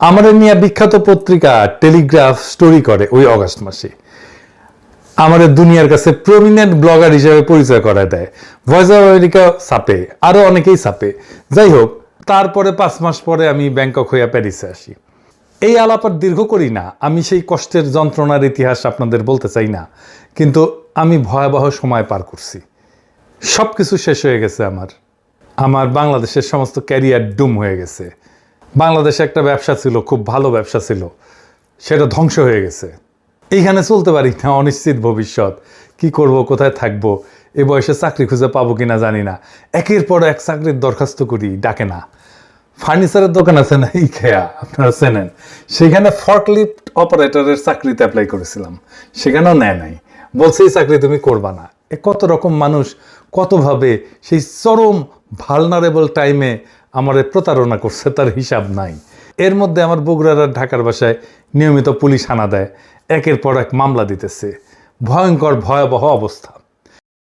আমাদের নিয়ে বিখ্যাত পত্রিকা টেলিগ্রাফ স্টোরি করে ওই অগাস্ট মাসে। আমাদের দুনিয়ার কাছে প্রমিনেন্ট ব্লগার হিসেবে পরিচয় করায় দেয়। ভয়েস অফ আমেরিকা সাপে আরও অনেকেই সাপে যাই হোক, তারপরে পাঁচ মাস পরে আমি ব্যাংকক হইয়া প্যারিসে আসি। এই আলাপ আর দীর্ঘ করি না। আমি সেই কষ্টের যন্ত্রণার ইতিহাস আপনাদের বলতে চাই না। কিন্তু আমি ভয়াবহ সময় পার করছি। সব কিছু শেষ হয়ে গেছে আমার। আমার বাংলাদেশের সমস্ত ক্যারিয়ার ডুম হয়ে গেছে। বাংলাদেশে একটা ব্যবসা ছিল, খুব ভালো ব্যবসা ছিল। সেটা ধ্বংস হয়ে গেছে। এইখানে চলতে পারি না, অনিশ্চিত ভবিষ্যৎ। কি করব, কোথায় থাকব, এ বয়সে চাকরি খুঁজে পাবো কিনা জানি না। একের পর এক চাকরির দরখাস্ত করি, ডাকে না। ফার্নিচারের দোকান আছে না ইখেয়া আপনারা চেনেন। সেখানে ফর্কলিফট অপারেটরের চাকরিতে অ্যাপ্লাই করেছিলাম। সেখানেও নেয় নাই। বলছে, এই চাকরি তুমি করবা না। এ কত রকম মানুষ, কতভাবে সেই চরম ভালনারেবল টাইমে আমারে প্রতারণা করছে, তার হিসাব নাই। এর মধ্যে আমার বগুড়ার ঢাকার বাসায় নিয়মিত পুলিশ আনা দেয়। একের পর এক মামলা দিতেছে। ভয়ঙ্কর, ভয়াবহ অবস্থা।